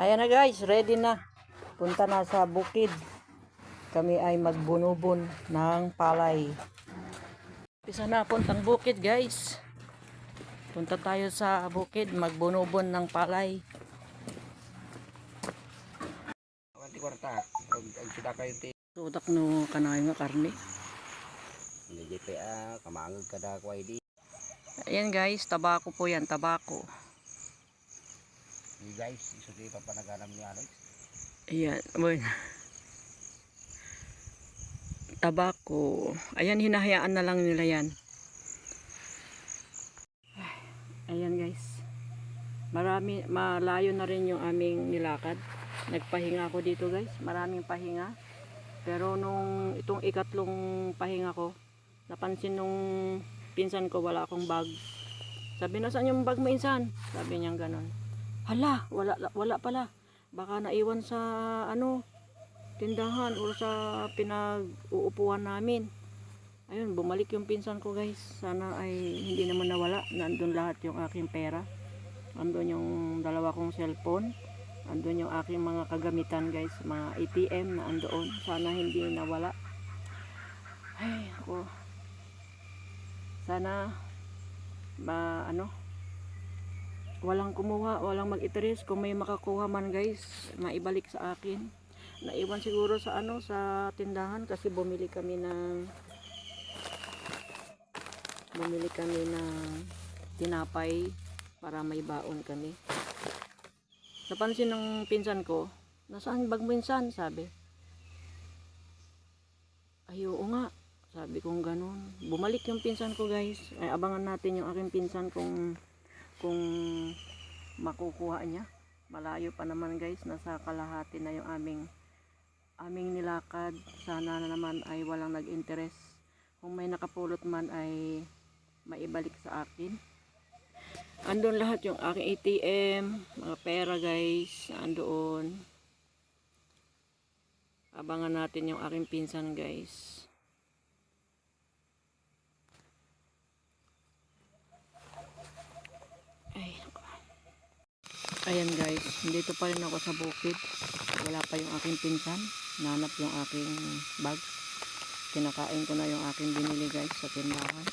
Ayan na guys, ready na. Punta na sa bukid. Kami ay magbunubon ng palay. Pisa na puntang bukid guys. Punta tayo sa bukid, magbunubon ng palay. Kwarta, ang sida kayo ti. No kanay nga karne. Hindi JPA, kamangag kada ko ID. Ayan guys, tabako po yan, tabako. Hey guys, iso di papanaganam ni Alex. Ayan, boy. Tabako. Ayan, hinahayaan na lang nila yan. Ay, Ayan guys. Marami, malayo na rin yung aming nilakad. Nagpahinga ako dito guys. Maraming pahinga. Pero nung itong ikatlong pahinga ko, napansin nung pinsan ko wala akong bag. Sabi na saan yung bag mo insan? Sabi niya ganon. Hala, wala, wala pala. Baka naiwan sa ano tindahan o sa pinag-uupuan namin. Ayun bumalik yung pinsan ko guys. Sana ay hindi naman nawala. Nandun lahat yung aking pera. Nandun yung dalawa kong cellphone. Nandun yung aking mga kagamitan guys. Mga ATM na andoon. Sana hindi nawala. Ay ako. Sana ba ano walang kumuha, walang mag-interest kung may makakuha man guys, maibalik sa akin. Naiwan siguro sa ano sa tindahan kasi bumili kami ng bumili kami ng tinapay para may baon kami. Napansin ng pinsan ko, nasaan bag mo insan? Sabi. Ay, oo nga. Sabi kong ganun. Bumalik yung pinsan ko guys. Ay, abangan natin yung aking pinsan kung kung makukuha niya. Malayo pa naman guys, nasa kalahati na yung aming aming nilakad. Sana na naman ay walang nag-interest. Kung may nakapulot man ay maibalik sa akin. Andun lahat yung aking ATM, mga pera guys, andoon. Abangan natin yung aking pinsan guys. Ayan guys, dito pa rin ako sa bukid. Wala pa yung aking pinsan. Nanap yung aking bag. Kinakain ko na yung aking binili guys sa tindahan.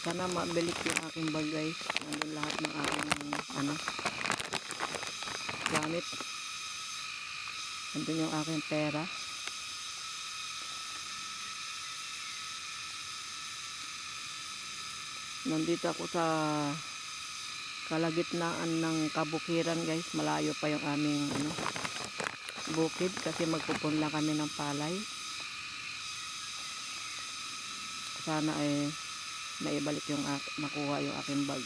Sana mabilik yung aking bag guys. Nandun lahat ng aking ano, gamit. Nandun yung aking pera. Nandito ako sa kalagitnaan ng kabukiran guys. Malayo pa yung aming ano, bukid kasi magpupunla kami ng palay. Sana ay naibalik yung ak- makuha yung aking bag.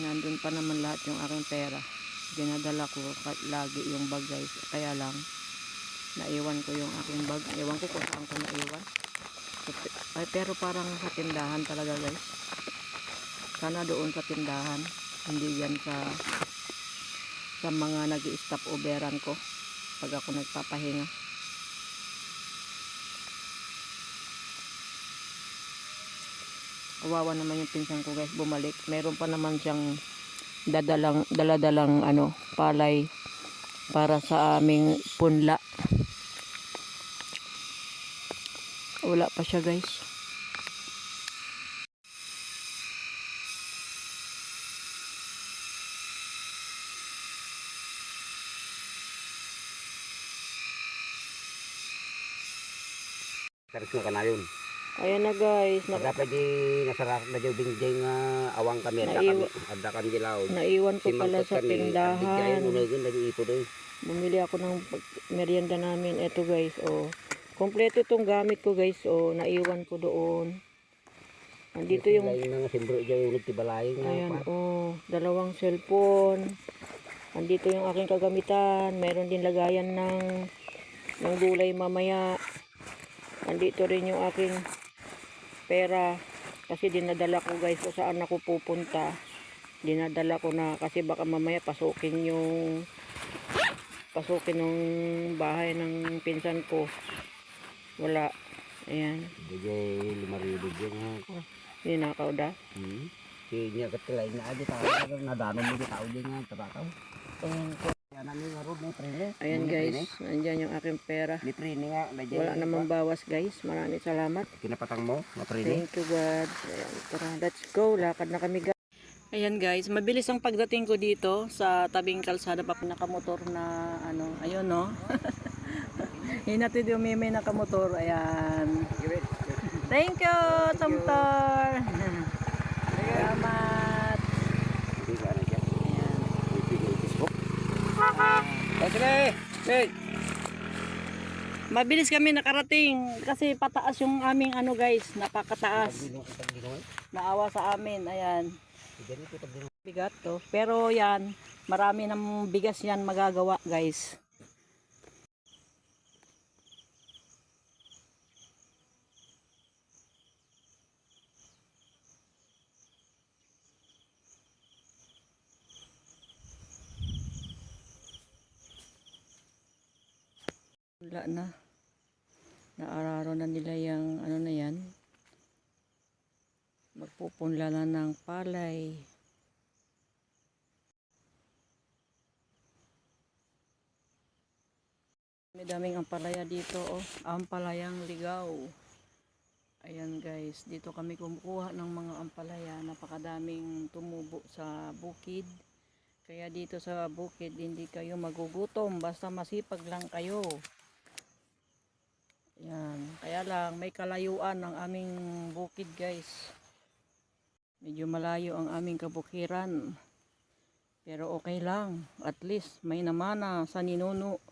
Nandun pa naman lahat yung aking pera. Dinadala ko lagi yung bag guys. Kaya lang naiwan ko yung aking bag. Iwan ko kung saan ko naiwan. Ay, pero parang sa tindahan talaga guys sana doon sa tindahan hindi yan sa sa mga nag stop overan ko pag ako nagpapahinga. Kawawa naman yung pinsan ko guys bumalik. Meron pa naman siyang dadalang daladalang ano palay para sa aming punla. Wala pa siya guys Karis mo ka na yun. ayan na guys na, Dapat di nasarap na di bingjay nga awang kami. Naiwa- adda kami dilaw. naiwan ko pala sa Bigyayan tindahan mo na yun, lagi ipo doon. bumili ako ng merienda namin eto guys oh kompleto itong gamit ko guys oh naiwan ko doon andito yung Lain nga simbro dyan tibalayin nga. ayan pa. oh dalawang cellphone andito yung aking kagamitan meron din lagayan ng ng gulay mamaya andito rin yung aking pera kasi dinadala ko guys kung saan ako pupunta dinadala ko na kasi baka mamaya pasukin yung pasukin ng bahay ng pinsan ko wala ayan Bigay lima ribu dyan nga. ninakaw da Hmm. Kaya niya katilay na adi tao. Nadano mo di tao dyan nga. Tatataw. Ayan, training. ayan guys, nandyan yung aking pera. Wala namang bawas guys. Maraming salamat. Kinapatang mo. Thank you God. Ayan, tara, let's go. Lakad na kami guys. Ayan guys, mabilis ang pagdating ko dito sa tabing kalsada pa pinakamotor na ano, ayun no. Hinatid yung meme na kamotor. Ayan. Thank you, Tamtor. Salamat. Hindi ka na dyan. Ayan. Ibigay Facebook. Eh, sige. Hey. Mabilis kami nakarating kasi pataas yung aming ano guys, napakataas. Naawa sa amin, ayan. Bigat to. Pero yan, marami ng bigas yan magagawa guys. Wala na. Naararo na nila yung ano na yan. Magpupunla na ng palay. May daming ampalaya dito, oh. Ampalayang ligaw. Ayan guys, dito kami kumukuha ng mga ampalaya. Napakadaming tumubo sa bukid. Kaya dito sa bukid, hindi kayo magugutom. Basta masipag lang kayo. Ayan. Kaya lang, may kalayuan ang aming bukid guys. Medyo malayo ang aming kabukiran. Pero okay lang. At least may namana sa ninuno.